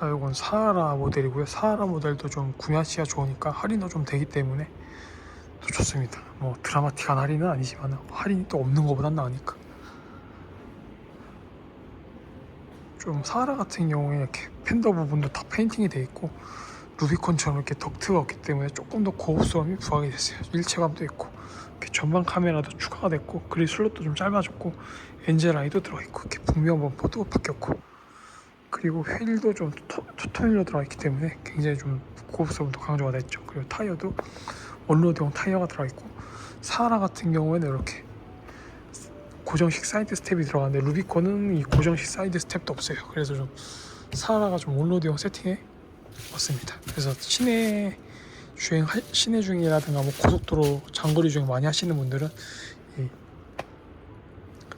자, 이건 사하라 모델이고요. 사하라 모델도 좀 구매하시기가 좋으니까 할인도 좀 되기 때문에 또 좋습니다. 뭐 드라마틱한 할인은 아니지만 할인이 또 없는 것보단 나으니까. 좀 사하라 같은 경우에 이렇게 팬더 부분도 다 페인팅이 돼 있고 루비콘처럼 이렇게 덕트가 없기 때문에 조금 더 고급스러움이 부각이 됐어요. 일체감도 있고 전방 카메라도 추가가 됐고 그릴 슬롯도 좀 짧아졌고 엔젤 아이도 들어있고 이렇게 분명 범퍼도 바뀌었고 그리고 휠도 좀 투- 투톤 휠로 들어있기 때문에 굉장히 좀 고급스러움도 강조가 됐죠. 그리고 타이어도 원로드용 타이어가 들어있고 사하라 같은 경우에는 이렇게 고정식 사이드 스텝이 들어가는데 루비콘은 이 고정식 사이드 스텝도 없어요. 그래서 좀 사하라가 좀 온로드용 세팅에 왔습니다. 그래서 시내 주행 하- 시내 중이라든가 뭐 고속도로 장거리 주행 많이 하시는 분들은 이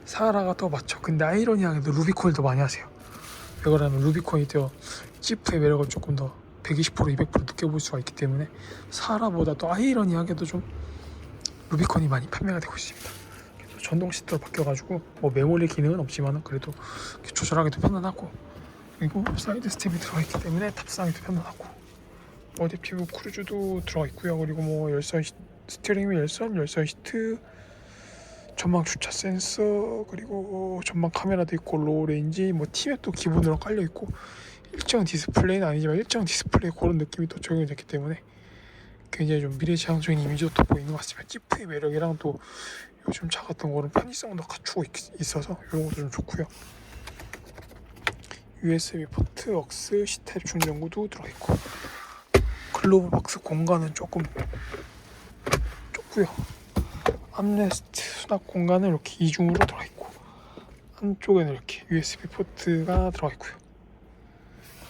사하라가 더 맞죠. 근데 아이러니하게도 루비콘을 더 많이 하세요. 왜 그러냐면 루비콘이 더 지프의 매력을 조금 더 120% 200% 느껴볼 수가 있기 때문에 사하라보다 또 아이러니하게도 좀 루비콘이 많이 판매가 되고 있습니다. 전동 시트로 바뀌어가지고 뭐 메모리 기능은 없지만 그래도 조절하기도 편안하고 그리고 사이드 스텝이 들어있기 때문에 탑승하기도 편안하고 어댑티브 크루즈도 들어가 있고요. 그리고 뭐 열선 시- 스티어링 휠 열선, 열선 시트, 전방 주차 센서, 그리고 전방 카메라도 있고 로우 레인지, 뭐 티맵도 기본으로 깔려 있고 일정 디스플레이는 아니지만 일정 디스플레이 그런 느낌이 또 적용이 됐기 때문에 굉장히 좀 미래지향적인 이미지도 돋보이는 것 같습니다. 지프의 매력이랑 또 요즘 차 같은 거는 편의성도 갖추고 있- 있어서 이런 것도 좀 좋고요. USB 포트, 억스, 스텝 충전구도 들어있고 글로브 박스 공간은 조금 좁고요. 암레스트 수납 공간은 이렇게 이중으로 들어있고 한쪽에는 이렇게 USB 포트가 들어있고요.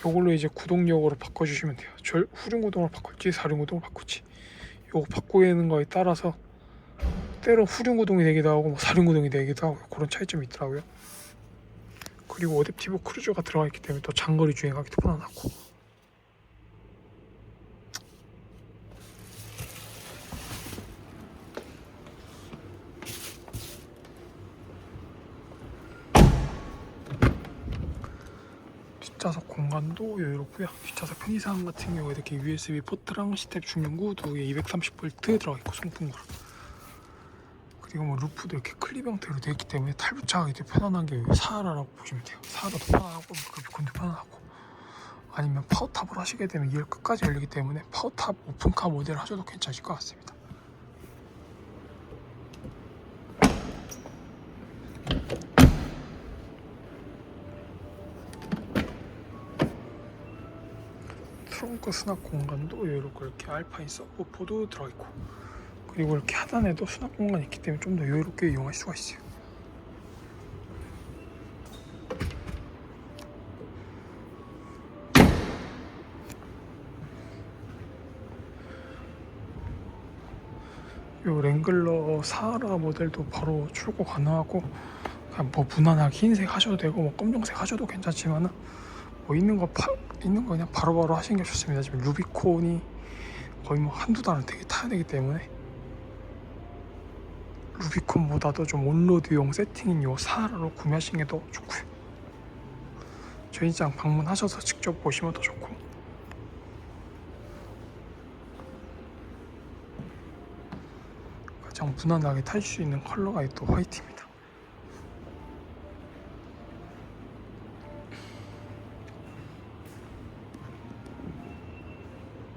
이걸로 이제 구동력으로 바꿔주시면 돼요. 절 후륜 구동으로 바꿀지 사륜 구동으로 바꿀지 요거 바꾸는 거에 따라서 때로 후륜 구동이 되기도 하고 뭐 사륜 구동이 되기도 하고 그런 차이점이 있더라고요. 그리고 어댑티브 크루즈가 들어가 있기 때문에 또 장거리 주행하기도 편안하고 뒷좌석 공간도 여유롭고요. 뒷좌석 편의상 같은 경우에 이렇게 USB 포트랑 스텝 충전구 두 개 230V 들어가 있고 송풍구로 그리고 뭐 루프도 이렇게 클립 형태로 되어 있기 때문에 탈부착하기 도 편안한 게 사하라라고 보시면 돼요. 사하라도 편안하고 루비콘도 편안하고 아니면 파워탑을 하시게 되면 2열 끝까지 열리기 때문에 파워탑 오픈카 모델 하셔도 괜찮을 것 같습니다. 트렁크 수납 공간도 여유롭고 이렇게 알파인 서브포도 들어있고 그리고 이렇게 하단에도 수납 공간이 있기 때문에 좀 더 여유롭게 이용할 수가 있어요. 요 랭글러 사하라 모델도 바로 출고 가능하고 그냥 뭐 무난하게 흰색 하셔도 되고 뭐 검정색 하셔도 괜찮지만은 뭐 있는 거 파, 있는 거 그냥 바로 바로 하시는 게 좋습니다. 지금 루비콘이 거의 뭐 한두 달은 되게 타야 되기 때문에 루비콘보다도 좀 온로드용 세팅인 요 사하라로 구매하시는 게 더 좋고요. 저희 장 방문하셔서 직접 보시면 더 좋고 가장 무난하게 탈 수 있는 컬러가 또 화이트입니다.